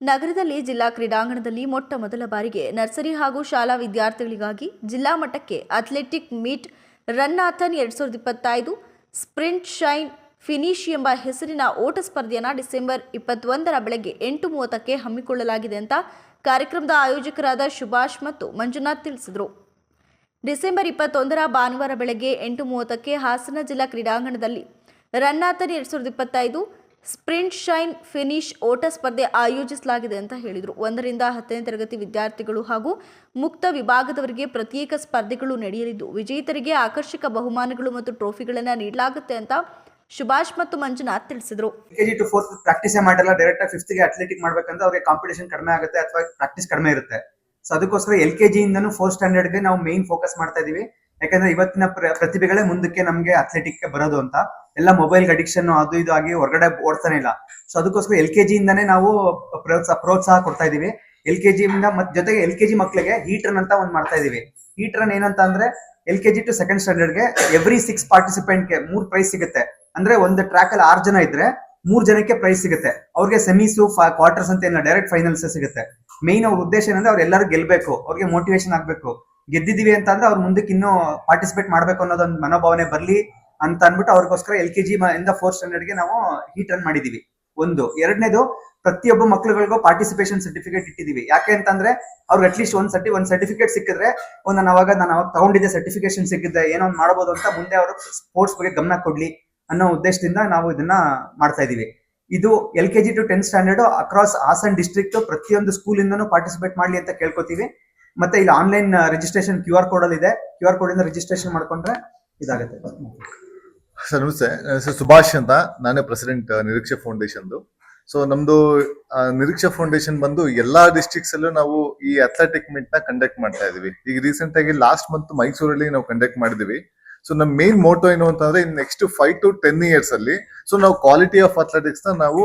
ನಗರದಲ್ಲಿ ಜಿಲ್ಲಾ ಕ್ರೀಡಾಂಗಣದಲ್ಲಿ ಮೊಟ್ಟ ಮೊದಲ ಬಾರಿಗೆ ನರ್ಸರಿ ಹಾಗೂ ಶಾಲಾ ವಿದ್ಯಾರ್ಥಿಗಳಿಗಾಗಿ ಜಿಲ್ಲಾ ಮಟ್ಟಕ್ಕೆ ಅಥ್ಲೆಟಿಕ್ ಮೀಟ್ ರನ್ನಾಥನ್ ಎರಡು ಸಾವಿರದ ಇಪ್ಪತ್ತೈದು, ಸ್ಪ್ರಿಂಟ್ ಶೈನ್ ಫಿನಿಶ್ ಎಂಬ ಹೆಸರಿನ ಓಟ ಸ್ಪರ್ಧೆಯನ್ನು ಡಿಸೆಂಬರ್ ಇಪ್ಪತ್ತೊಂದರ ಬೆಳಗ್ಗೆ ಎಂಟು ಮೂವತ್ತಕ್ಕೆ ಹಮ್ಮಿಕೊಳ್ಳಲಾಗಿದೆ ಅಂತ ಕಾರ್ಯಕ್ರಮದ ಆಯೋಜಕರಾದ ಸುಭಾಷ್ ಮತ್ತು ಮಂಜುನಾಥ್ ತಿಳಿಸಿದರು. ಡಿಸೆಂಬರ್ ಇಪ್ಪತ್ತೊಂದರ ಭಾನುವಾರ ಬೆಳಗ್ಗೆ ಎಂಟು ಮೂವತ್ತಕ್ಕೆ ಹಾಸನ ಜಿಲ್ಲಾ ಕ್ರೀಡಾಂಗಣದಲ್ಲಿ ರನ್ನಾಥನ್ ಎರಡು ಸಾವಿರದ ಇಪ್ಪತ್ತೈದು ಸ್ಪ್ರಿಂಟ್ ಶೈನ್ ಫಿನಿಶ್ ಓಟ ಸ್ಪರ್ಧೆ ಆಯೋಜಿಸಲಾಗಿದೆ ಅಂತ ಹೇಳಿದರು. ಒಂದರಿಂದ ಹತ್ತನೇ ತರಗತಿ ವಿದ್ಯಾರ್ಥಿಗಳು ಹಾಗೂ ಮುಕ್ತ ವಿಭಾಗದವರಿಗೆ ಪ್ರತ್ಯೇಕ ಸ್ಪರ್ಧೆಗಳು ನಡೆಯಲಿದ್ದು, ವಿಜೇತರಿಗೆ ಆಕರ್ಷಕ ಬಹುಮಾನಗಳು ಮತ್ತು ಟ್ರೋಫಿಗಳನ್ನು ನೀಡಲಾಗುತ್ತೆ ಅಂತ ಸುಭಾಷ್ ಮತ್ತು ಮಂಜುನಾಥ್ ತಿಳಿಸಿದರು. ಕೆಜಿ ಟು ಫೋರ್ತ್ ಪ್ರಾಕ್ಟೀಸ್ ಮಾಡಲ್ಲ ಡೈರೆಕ್ಟ್ ಫಿಫ್ತ್ಗೆ ಅಥ್ಲೆಟಿಕ್ ಮಾಡ್ಬೇಕಂದ್ರೆ ಅವ್ರಿಗೆ ಕಾಂಪಿಟೇಷನ್ ಕಡಿಮೆ ಆಗುತ್ತೆ ಅಥವಾ ಪ್ರಾಕ್ಟೀಸ್ ಕಡಿಮೆ ಇರುತ್ತೆ. ಸೊ ಅದಕ್ಕೋಸ್ಕರ ಎಲ್ ಕೆ ಜಿ ಫೋರ್ತ್ ಸ್ಟ್ಯಾಂಡರ್ಡ್ಗೆ ನಾವು ಮೇನ್ ಫೋಕಸ್ ಮಾಡ್ತಾ ಇದೀವಿ. ಯಾಕಂದ್ರೆ ಇವತ್ತಿನ ಪ್ರತಿಭೆಗಳೇ ಮುಂದಕ್ಕೆ ನಮ್ಗೆ ಅಥ್ಲೆಟಿಕ್ ಬರೋದು ಅಂತ. ಎಲ್ಲ ಮೊಬೈಲ್ ಅಡಿಕ್ಷನ್ ಅದು ಇದು ಆಗಿ ಹೊರಗಡೆ ಓಡ್ತಾನೆ ಇಲ್ಲ. ಸೊ ಅದಕ್ಕೋಸ್ಕರ ಎಲ್ ಕೆ ಜಿ ಇಂದಾನೇ ನಾವು ಪ್ರೋತ್ಸಾಹ ಪ್ರೋತ್ಸಾಹ ಕೊಡ್ತಾ ಇದೀವಿ ಎಲ್ ಕೆ ಜಿ ಇಂದ ಮತ್ ಜೊತೆಗೆ ಎಲ್ ಕೆ ಜಿ ಮಕ್ಕಳಿಗೆ ಹೀಟ್ ರನ್ ಅಂತ ಒಂದ್ ಮಾಡ್ತಾ ಇದೀವಿ ಹೀಟ್ ರನ್ ಏನಂತ ಅಂದ್ರೆ L K G to second ಸ್ಟ್ಯಾಂಡರ್ಡ್ಗೆ every six ಪಾರ್ಟಿಸಿಪೆಂಟ್ಗೆ ಮೂರ್ ಪ್ರೈಸ್ ಸಿಗುತ್ತೆ. ಅಂದ್ರೆ ಒಂದು ಟ್ರ್ಯಾಕ್ ಅಲ್ಲಿ ಆರ್ ಜನ ಇದ್ರೆ ಮೂರ್ ಜನಕ್ಕೆ ಪ್ರೈಸ್ ಸಿಗುತ್ತೆ. ಅವ್ರಿಗೆ ಸೆಮೀಸು ಕ್ವಾರ್ಟರ್ಸ್ ಅಂತ ಏನಿಲ್ಲ ಡೈರೆಕ್ಟ್ ಫೈನಲ್ಸ್ ಸಿಗುತ್ತೆ. ಮೇನ್ ಅವ್ರ ಉದ್ದೇಶ ಏನಂದ್ರೆ ಅವ್ರು ಎಲ್ಲರೂ ಗೆಲ್ಬೇಕು. ಅವ್ರಿಗೆ ಮೋಟಿವೇಶನ್ ಆಗ್ಬೇಕು. ಗೆದ್ದಿದೀವಿ ಅಂತ ಅಂದ್ರೆ ಅವ್ರು ಮುಂದಕ್ಕೆ ಇನ್ನೂ ಪಾರ್ಟಿಸಿಪೇಟ್ ಮಾಡ್ಬೇಕು ಅನ್ನೋದೊಂದು ಮನೋಭಾವನೆ ಬರ್ಲಿ ಅಂತ ಅಂದ್ಬಿಟ್ಟು ಅವ್ರಿಗೋಸ್ಕರ ಎಲ್ ಕೆ ಜಿ ಇಂದ ಫೋರ್ತ್ ಸ್ಟ್ಯಾಂಡರ್ಡ್ಗೆ ನಾವು ಹೀಟ್ ರನ್ ಮಾಡಿದೀವಿ. ಒಂದು. ಎರಡನೇದು, ಪ್ರತಿಯೊಬ್ಬ ಮಕ್ಳುಗಳಿಗೂ ಪಾರ್ಟಿಸಿಪೇಷನ್ ಸರ್ಟಿಫಿಕೇಟ್ ಇಟ್ಟಿದೀವಿ. ಯಾಕೆ ಅಂತಂದ್ರೆ ಅವ್ರಿಗೆ ಅಟ್ಲೀಸ್ಟ್ ಒಂದ್ ಸರ್ಟಿ ಒಂದ್ ಸರ್ಟಿಫಿಕೇಟ್ ಸಿಕ್ಕಿದ್ರೆ ಒಂದ್ ನಾನು ಅವಾಗ ನಾನು ಅವಾಗ ತಗೊಂಡಿದ್ದೆ ಸರ್ಟಿಫಿಕೇಶನ್ ಸಿಕ್ಕಿದ್ದೆ, ಏನೋ ಮಾಡಬಹುದು ಅಂತ ಮುಂದೆ ಅವರು ಸ್ಪೋರ್ಟ್ಸ್ ಬಗ್ಗೆ ಗಮನ ಕೊಡ್ಲಿ ಅನ್ನೋ ಉದ್ದೇಶದಿಂದ ನಾವು ಇದನ್ನ ಮಾಡ್ತಾ ಇದೀವಿ. ಇದು L K G to tenth standard across Hassan district ಪ್ರತಿಯೊಂದು ಸ್ಕೂಲ್ ಇಂದನೂ ಪಾರ್ಟಿಸಿಪೇಟ್ ಮಾಡ್ಲಿ ಅಂತ ಕೇಳ್ಕೊತೀವಿ. ಮತ್ತೆ ಇಲ್ಲಿ online registration Q R code ಅಲ್ಲಿ ಇದೆ. ಕ್ಯೂ ಆರ್ ಕೋಡ್ ಇಂದ ರಿಜಿಸ್ಟ್ರೇಷನ್ ಮಾಡ್ಕೊಂಡ್ರೆ ಇದಾಗುತ್ತೆ. ಸರ್, ನಮಸ್ತೆ. ಸರ್ ಸುಭಾಷ್ ಅಂತ. ನಾನೇ ಪ್ರೆಸಿಡೆಂಟ್ ನಿರೀಕ್ಷೆ ಫೌಂಡೇಶನ್ದು ಸೊ ನಮ್ದು ನಿರೀಕ್ಷಾ ಫೌಂಡೇಶನ್ ಬಂದು ಎಲ್ಲಾ ಡಿಸ್ಟ್ರಿಕ್ಟ್ಸ್ ಅಲ್ಲೂ ನಾವು ಈ ಅಥ್ಲೆಟಿಕ್ ಮೀಟ್ನ ಕಂಡಕ್ಟ್ ಮಾಡ್ತಾ ಇದೀವಿ. ಈಗ ರೀಸೆಂಟ್ ಆಗಿ ಲಾಸ್ಟ್ ಮಂತ್ ಮೈಸೂರಲ್ಲಿ ನಾವು ಕಂಡಕ್ಟ್ ಮಾಡಿದೀವಿ. ಸೊ ನಮ್ಮ ಮೇನ್ ಮೋಟೋ ಏನು ಅಂತಂದ್ರೆ in next five to ten years ಅಲ್ಲಿ ಸೊ ನಾವು ಕ್ವಾಲಿಟಿ ಆಫ್ ಅಥ್ಲೆಟಿಕ್ಸ್ನ ನಾವು